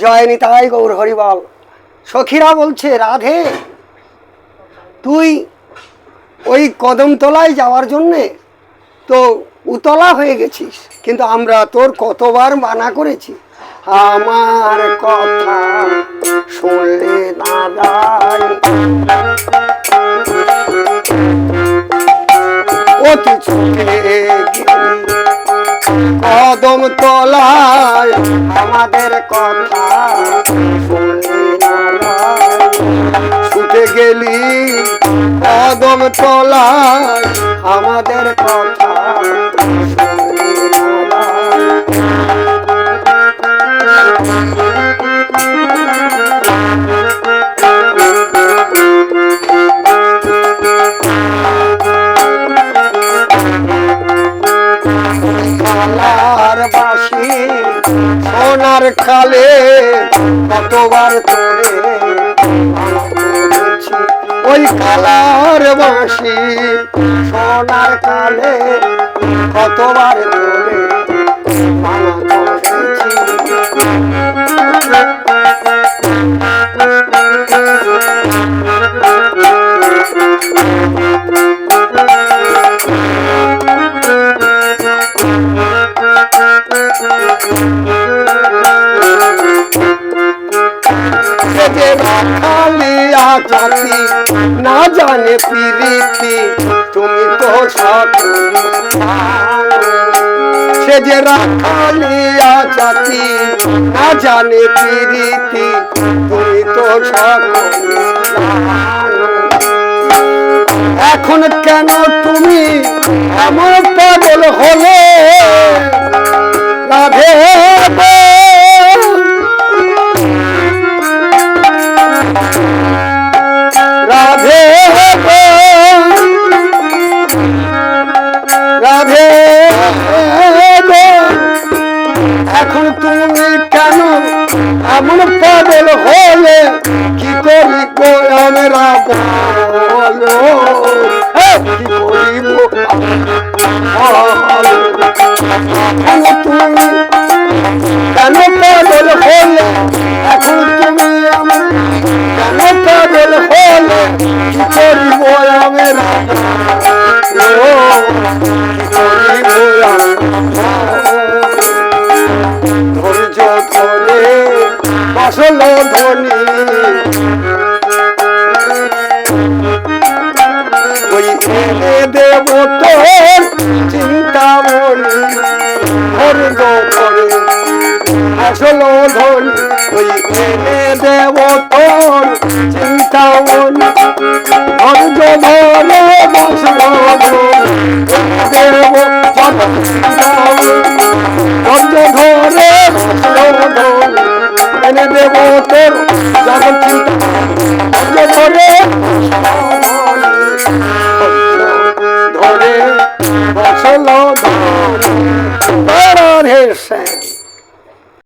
জয় নিতাই গৌর হরিবল। সখীরা বলছে, রাধে, তুই ওই কদমতলায় যাওয়ার জন্যে তো উতলা হয়ে গেছিস, কিন্তু আমরা তোর কতবার মানা করেছি। আমার কথা শুনলে যায়। ও গেলি কদম তলায় আমাদের কথা ছুটে গেলি কদম তলায় আমাদের কথা সোনার খালে কতবার করে ওই কালার বাসি সোনার খালে কতবার তোরে সে যে রাখালিয়া জাতি না জানে প্রীতি, তুমি তো। সে যে রাখালিয়া জাতি না জানে প্রীতি, তুমি তো। এখন কেন তুমি এমন পাগল হলে কেন পাগল হলে এখন তুমি আমার কেন পাগল হলে কি করিব আমরা ধৈর্য ধরে বাসল ধনী এনে দেব তোর চিন্তা মনি। ধরে আসল ধনী, ওই এনে দেব তোর চিন্তা মনি। ধৈর্য ধরে বাসল দেব ধৈর্য ধরে এনে দেব তোর জগৎ চিন্তা ধৈর্য ধরে